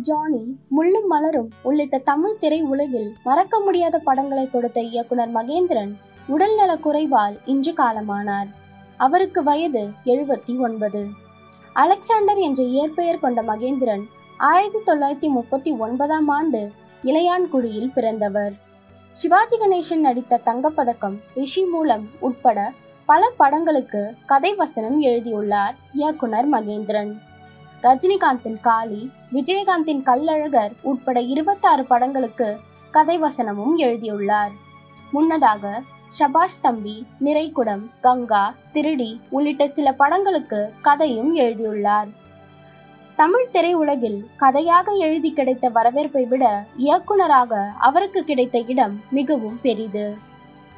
Johnny Mullum Malarum உள்ளிட்ட தமிழ் திரை உலகில் மறக்க முடியாத படங்களை கொடுத்த இயக்குனர் மகேந்திரன் உடல்நல குறைவால் இன்று காலமானார். அவருக்கு வயது எழுபத்தி ஒன்பது. அலெக்சாண்டர் என்ற இயற்பெயர் கொண்ட மகேந்திரன் ஆயிரத்தி தொள்ளாயிரத்தி முப்பத்தி ஒன்பதாம் ஆண்டு இளையான்குடியில் பிறந்தவர். சிவாஜி கணேசன் நடித்த தங்கப்பதக்கம் ரிஷி மூலம் உட்பட பல படங்களுக்கு கதை வசனம் எழுதியுள்ளார் இயக்குனர் மகேந்திரன். ரஜினிகாந்தின் காளி விஜயகாந்தின் கல்லழகர் உட்பட இருபத்தாறு படங்களுக்கு கதை வசனமும் எழுதியுள்ளார். முன்னதாக ஷபாஷ் தம்பி நிறைகுடம் கங்கா திருடி உள்ளிட்ட சில படங்களுக்கு கதையும் எழுதியுள்ளார். தமிழ் திரையுலகில் கதையாக எழுதி கிடைத்த வரவேற்பை விட இயக்குனராக அவருக்கு கிடைத்த இடம் மிகவும் பெரிது.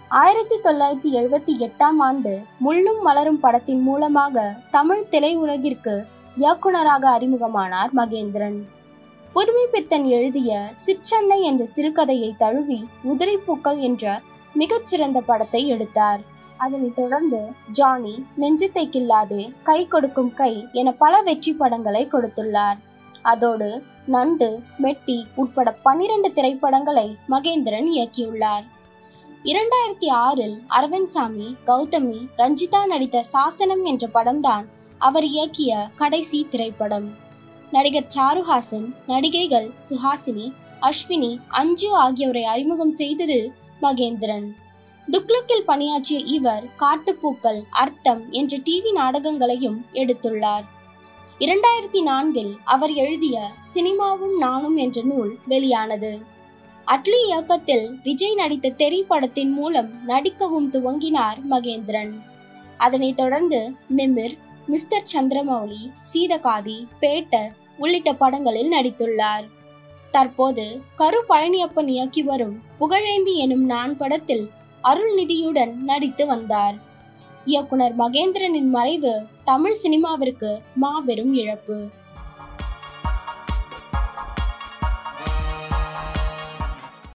ஆயிரத்தி தொள்ளாயிரத்தி எழுபத்தி எட்டாம் ஆண்டு முள்ளும் மலரும் படத்தின் மூலமாக தமிழ் திரையுலகிற்கு இயக்குனராக அறிமுகமானார் மகேந்திரன். புதுமை பித்தன் எழுதிய சிற்றன்னை என்ற சிறுகதையை தழுவி உதிரிப்பூக்கள் என்ற மிகச்சிறந்த படத்தை எடுத்தார். அதனைத் தொடர்ந்து ஜானி நெஞ்சத்தை கில்லாதே கை கொடுக்கும் கை என பல வெற்றி படங்களை கொடுத்துள்ளார். அதோடு நண்டு மெட்டி உட்பட பனிரெண்டு திரைப்படங்களை மகேந்திரன் இயக்கியுள்ளார். இரண்டாயிரத்தி ஆறில் அரவிந்த் சாமி கௌதமி ரஞ்சிதா நடித்த சாசனம் என்ற படம்தான் அவர் இயக்கிய கடைசி திரைப்படம். நடிகர் சாருஹாசன் நடிகைகள் சுஹாசினி அஸ்வினி அஞ்சு ஆகியோரை அறிமுகம் செய்தது மகேந்திரன். துக்ளக்கில் பணியாற்றிய இவர் காட்டுப்பூக்கள் அர்த்தம் என்ற டிவி நாடகங்களையும் எடுத்துள்ளார். இரண்டாயிரத்தி நான்கில் அவர் எழுதிய சினிமாவும் நானும் என்ற நூல் வெளியானது. அட்லி இயக்கத்தில் விஜய் நடித்த தெரி படத்தின் மூலம் நடிக்கவும் துவங்கினார் மகேந்திரன். அதனைத் தொடர்ந்து நிமிர் மிஸ்டர் சந்திரமௌலி சீதகாதி பேட்ட உள்ளிட்ட படங்களில் நடித்துள்ளார். தற்போது கரு பழனியப்பன் இயக்கி வரும் புகழேந்தி எனும் நான் படத்தில் அருள்நிதியுடன் நடித்து வந்தார். இயக்குனர் மகேந்திரனின் மறைவு தமிழ் சினிமாவிற்கு மாபெரும் இழப்பு.